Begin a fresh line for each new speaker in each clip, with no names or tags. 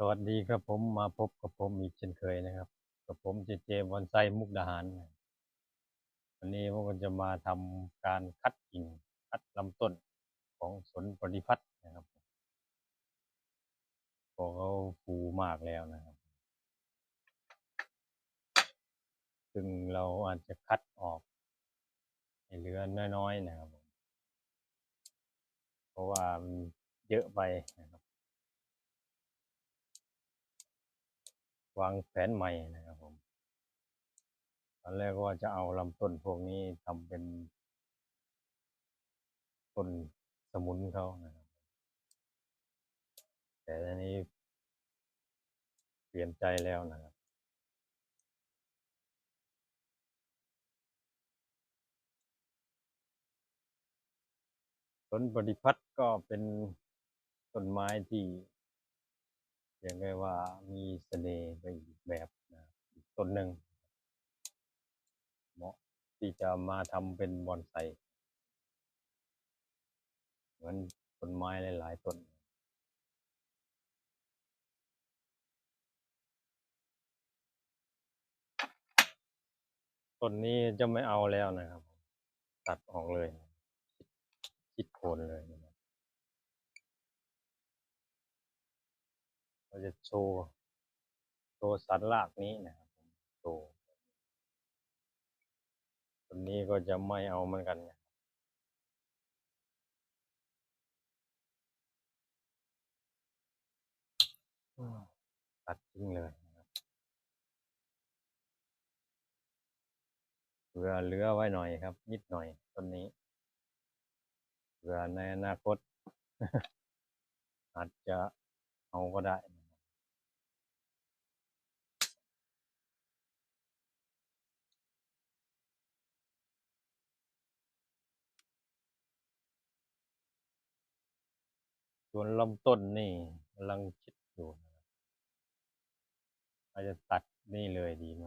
สวัสดีครับผมมาพบกับผมอีกเช่นเคยนะครับ กับผมเจเจบอนไซมุกดาหาร วันนี้ผมก็จะมาทำการคัดกิ่งคัดลำต้นของสวนปฏิพัฒน์นะครับพอเขาฟูมากแล้วนะครับ ซึ่งเราอาจจะคัดออกให้เหลือน้อยๆนะครับผมเพราะว่ามันเยอะไปนะครับ วางแผนใหม่นะครับผมตอนแรกว่าจะเอาลำต้นพวกนี้ทำเป็นต้นสมุนเขานะครับ แต่ตอนนี้เปลี่ยนใจแล้วนะครับต้นปฏิพัฒน์ก็เป็นต้นไม้ที่ เรียกได้ว่ามีเสน่ห์ไปอีกแบบนะอีกต้นหนึ่งเหมาะที่จะมาทำเป็นบอนไซเหมือนต้นไม้หลาย ๆ ต้นต้นนี้จะไม่เอาแล้วนะครับ ตัดออกเลย คิดโคนเลยนะครับ เราจะโชว์โชว์สันรากนี้นะครับโชว์ต้นนี้ก็จะไม่เอาเหมือนกันนะตัดทิ้งเลยนะครับเหลือเหลือไว้หน่อยครับ นิดหน่อยต้นนี้เผื่อในอนาคต อาจจะเอาก็ได้นะครับ ส่วนลำต้นนี่กำลังคิดอยู่นะครับอาจจะตัดนี่เลยดีไหม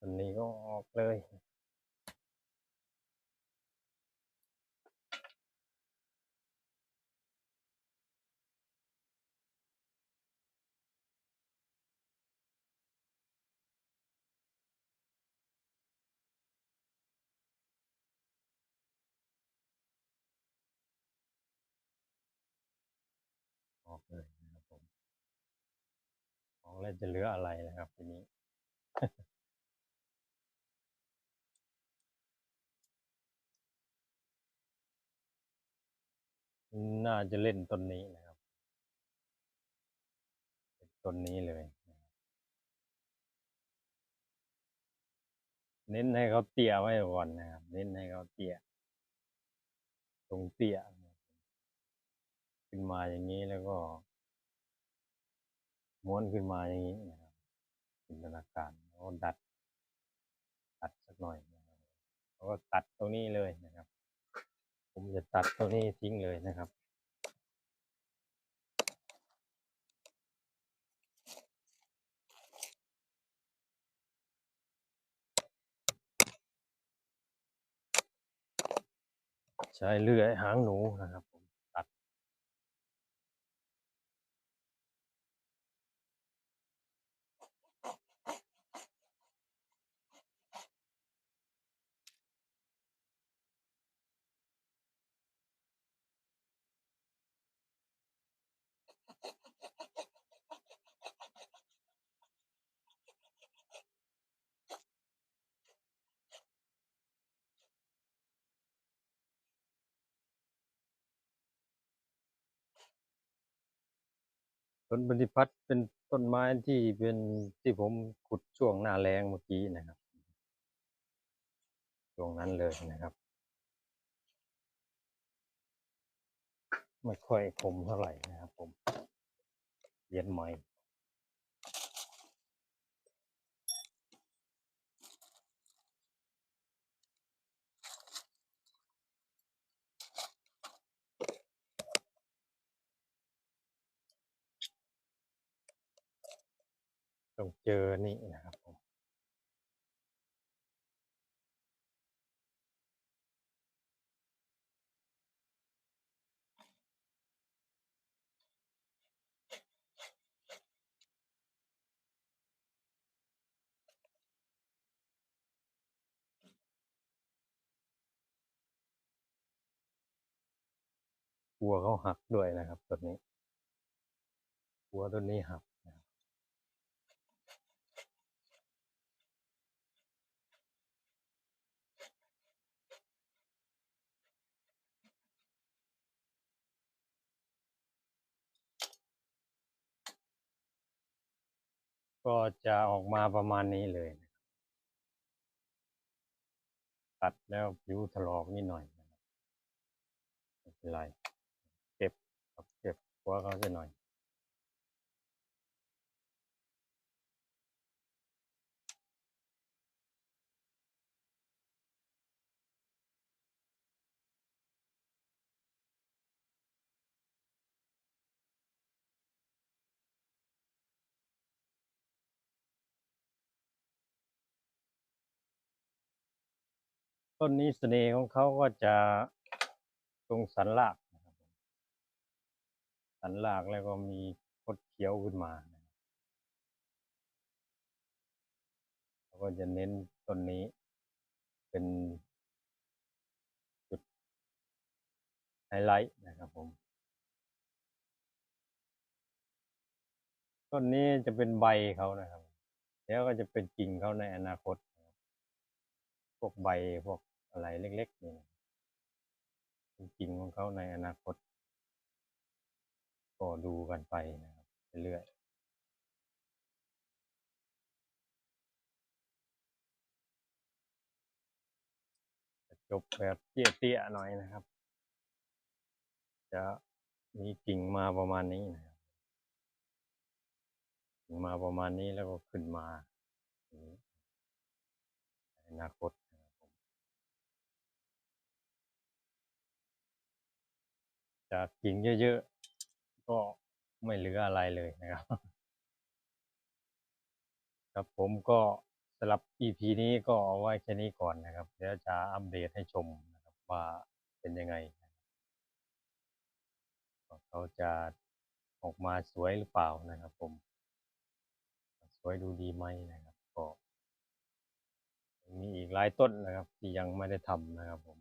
อันนี้ก็ออกเลย เลยนะครับผมออกแล้วจะเหลืออะไรนะครับทีนี้น่าจะเล่นต้นนี้นะครับต้นนี้เลยเน้นให้เขาเตี้ยไว้ก่อนนะครับ เน้นให้เขาเตี้ยตรงเตี้ย ขึ้นมาอย่างนี้แล้วก็ ม้วนขึ้นมาอย่างนี้นะครับจินตนาการแล้วดัด ตัดสักหน่อยนะครับแล้วก็ตัดตรงนี้เลยนะครับ ผมจะตัดตรงนี้ทิ้งเลยนะครับใช้เลื่อยหางหนูนะครับ ต้นปฏิพัฒน์เป็นต้นไม้ที่เป็นที่ผมขุดช่วงหน้าแรงเมื่อกี้นะครับ ช่วงนั้นเลยนะครับ ไม่ค่อยคมเท่าไหร่นะครับผมเรียนใหม่ ต้องเจอนี่นะครับผมกลัวเขาหักด้วยนะครับต้นนี้กลัวต้นนี้หักนะครับ ก็จะออกมาประมาณนี้เลยนะครับตัดแล้วผิวถลอกนิดหน่อยไม่เป็นไร เก็บครับเก็บหัวเขาจะหน่อย ต้นนี้เสน่ห์ของเขาก็จะตรงสันรากนะครับสันรากแล้วก็มีคดเขียวขึ้นมานะครับเขาก็จะเน้นต้นนี้เป็นจุดไฮไลท์นะครับผม ต้นนี้จะเป็นใบเขานะครับ แล้วก็จะเป็นกิ่งเขาในอนาคตพวกใบพวก อะไรเล็กๆนี่นะเป็นกิ่งของเขาในอนาคต ก็ดูกันไปนะครับเรื่อยจบแบบเตี้ยๆหน่อยนะครับ จะมีกิ่งมาประมาณนี้นะครับกิ่งมาประมาณนี้แล้วก็ขึ้นมาในอนาคตนะครับผม จากกิ่งเยอะๆ ก็ไม่เหลืออะไรเลยนะครับ ครับผมก็สำหรับ EP นี้ก็เอาไว้แค่นี้ก่อนนะครับ เดี๋ยวจะอัปเดตให้ชมนะครับว่าเป็นยังไงนะครับว่าเขาจะออกมาสวยหรือเปล่านะครับ ผม สวยดูดีไหมนะครับ ก็มีอีกหลายต้นนะครับ ที่ยังไม่ได้ทำนะครับผม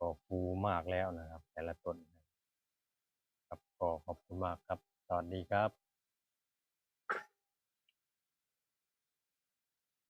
ก็ฟูมากแล้วนะครับ แต่ละต้นครับก็ขอบคุณมากครับ สวัสดีครับ